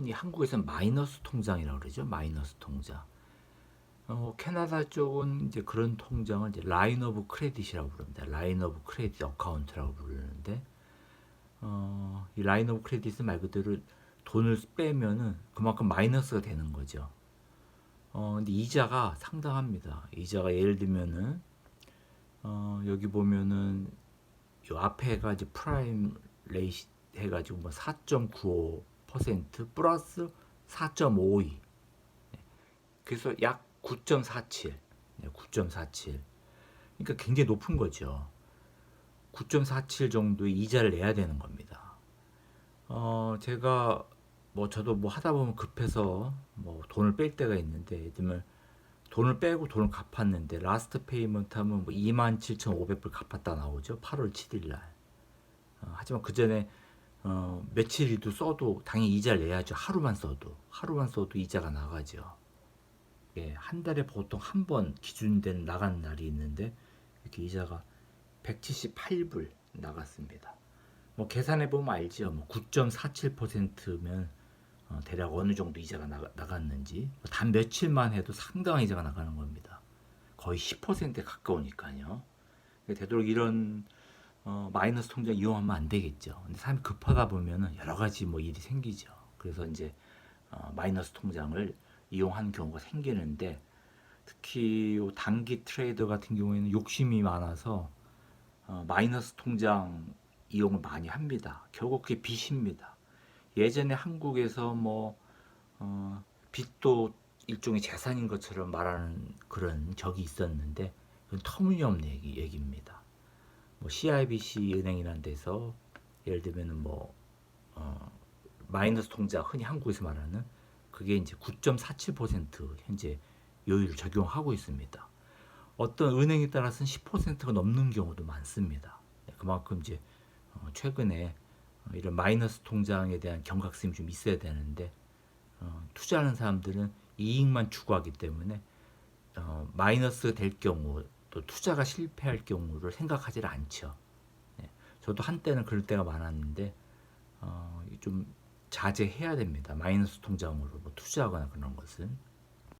흔히 한국에서는 마이너스 통장이라고 그러죠. 마이너스 통장. 어, 캐나다 쪽은 이제 그런 통장을 이제 라인 오브 크레딧이라고 부릅니다. 라인 오브 크레딧 어카운트라고 부르는데 어, 이 라인 오브 크레딧은 말 그대로 돈을 빼면은 그만큼 마이너스가 되는 거죠. 어, 근데 이자가 상당합니다. 이자가 예를 들면은 어, 여기 보면은 요 앞에가 이제 프라임 레이시 해가지고 뭐 4.95% 플러스 4.52. 그래서 약 9.47. 네, 9.47. 그러니까 굉장히 높은 거죠. 9.47 정도의 이자를 내야 되는 겁니다. 어, 제가 뭐 저도 뭐 하다 보면 급해서 뭐 돈을 뺄 때가 있는데 예를 들면 돈을 빼고 돈을 갚았는데 라스트 페이먼트 하면 뭐 27,500불 갚았다 나오죠. 8월 7일 날. 어, 하지만 그 전에 어, 며칠이도 써도 당연히 이자를 내야죠. 하루만 써도 하루만 써도 이자가 나가죠. 예, 한 달에 보통 한 번 기준된 나간 날이 있는데 이렇게 이자가 178불 나갔습니다. 뭐 계산해 보면 알죠. 뭐 9.47%면 어, 대략 어느 정도 이자가 나가, 나갔는지 뭐단 며칠만 해도 상당한 이자가 나가는 겁니다. 거의 10%에 가까우니까요. 되도록 이런 어, 마이너스 통장 이용하면 안 되겠죠. 근데 사람이 급하다 보면은 여러 가지 뭐 일이 생기죠. 그래서 이제 어, 마이너스 통장을 이용한 경우가 생기는데 특히 요 단기 트레이더 같은 경우에는 욕심이 많아서 어, 마이너스 통장 이용을 많이 합니다. 결국 그게 빚입니다. 예전에 한국에서 뭐 어, 빚도 일종의 재산인 것처럼 말하는 그런 적이 있었는데 그건 터무니없는 얘기, 얘기입니다. 뭐 CIBC 은행이라는 데서 예를 들면은 뭐 어, 마이너스 통장 흔히 한국에서 말하는 그게 이제 9.47% 현재 요율을 적용하고 있습니다. 어떤 은행에 따라서는 10%가 넘는 경우도 많습니다. 네, 그만큼 이제 어, 최근에 어, 이런 마이너스 통장에 대한 경각심이 좀 있어야 되는데 어, 투자하는 사람들은 이익만 추구하기 때문에 어, 마이너스가 될 경우 또 투자가 실패할 경우를 생각하지 않죠. 네, 저도 한때는 그럴 때가 많았는데 어, 좀 자제해야 됩니다. 마이너스 통장으로 뭐 투자하거나 그런 것은